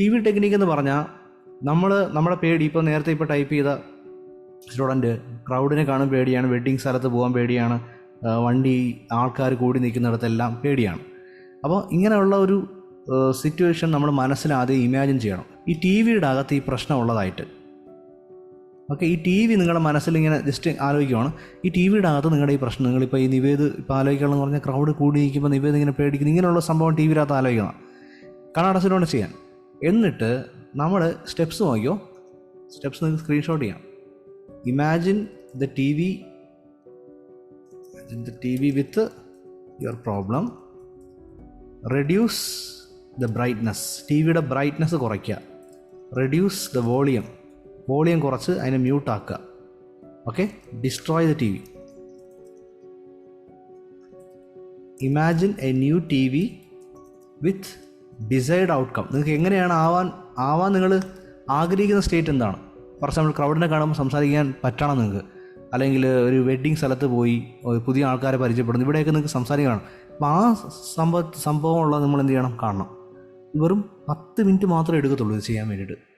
T V technique എന്ന് പറഞ്ഞാൽ നമ്മൾ നമ്മുടെ പേടി ഇപ്പോൾ നേരത്തെ ഇപ്പോൾ ടൈപ്പ് ചെയ്ത സ്റ്റുഡന്റ് ക്രൗഡിനെ കാണും പേടിയാണ് വെഡ്ഡിങ് സ്ഥലത്ത് പോകാൻ പേടിയാണ് വണ്ടി ആൾക്കാർ കൂടി നിൽക്കുന്നിടത്തെല്ലാം പേടിയാണ്. അപ്പോൾ ഇങ്ങനെയുള്ള ഒരു സിറ്റുവേഷൻ നമ്മൾ മനസ്സിലാദ്യം ഇമാജിൻ ചെയ്യണം. ഈ ടി വിയുടെ അകത്ത് ഈ പ്രശ്നം ഉള്ളതായിട്ട്. ഓക്കെ ഈ ടി വി നിങ്ങളുടെ മനസ്സിൽ ഇങ്ങനെ ജസ്റ്റ് ആലോചിക്കുവാണ്. ഈ ടി വിയുടെ അകത്ത് നിങ്ങളുടെ ഈ പ്രശ്നം നിങ്ങളിപ്പോൾ ഈ നിവേദ് ഇപ്പോൾ ആലോചിക്കണമെന്ന് പറഞ്ഞാൽ ക്രൗഡ് കൂടി നിൽക്കുമ്പോൾ നിവേദ് ഇങ്ങനെ പേടിക്കുന്നു. ഇങ്ങനെയുള്ള സംഭവം ടി വിയിലകത്ത് ആലോചിക്കണം. കണ്ണടച്ചിലൂടെ ചെയ്യാൻ. എന്നിട്ട് നമ്മൾ സ്റ്റെപ്സ് നോക്കിയോ? സ്റ്റെപ്സ് നിങ്ങൾക്ക് സ്ക്രീൻഷോട്ട് ചെയ്യാം. Imagine the T V imagine the T V with your problem reduce the brightness T വിയുടെ ബ്രൈറ്റ്നസ് കുറയ്ക്കുക. റെഡ്യൂസ് ദ വോളിയം വോളിയം കുറച്ച് അതിനെ മ്യൂട്ടാക്കുക okay destroy the T V imagine a new T V with desired outcome. നിങ്ങൾക്ക് എങ്ങനെയാണ് ആവാൻ ആവാൻ നിങ്ങൾ ആഗ്രഹിക്കുന്ന സ്റ്റേറ്റ് എന്താണ്? ഫോർ എക്സാമ്പിൾ ക്രൗഡിനെ കാണുമ്പോൾ സംസാരിക്കാൻ പറ്റണം നിങ്ങൾക്ക്. അല്ലെങ്കിൽ ഒരു വെഡ്ഡിങ് സ്ഥലത്ത് പോയി പുതിയ ആൾക്കാരെ പരിചയപ്പെടുന്നു ഇവിടെയൊക്കെ നിങ്ങൾക്ക് സംസാരിക്കണം. അപ്പോൾ ആ സംഭവ സംഭവമുള്ള നമ്മൾ എന്ത് ചെയ്യണം? കാണണം. വെറും പത്ത് മിനിറ്റ് മാത്രമേ എടുക്കത്തുള്ളൂ ഇത് ചെയ്യാൻ വേണ്ടിയിട്ട്.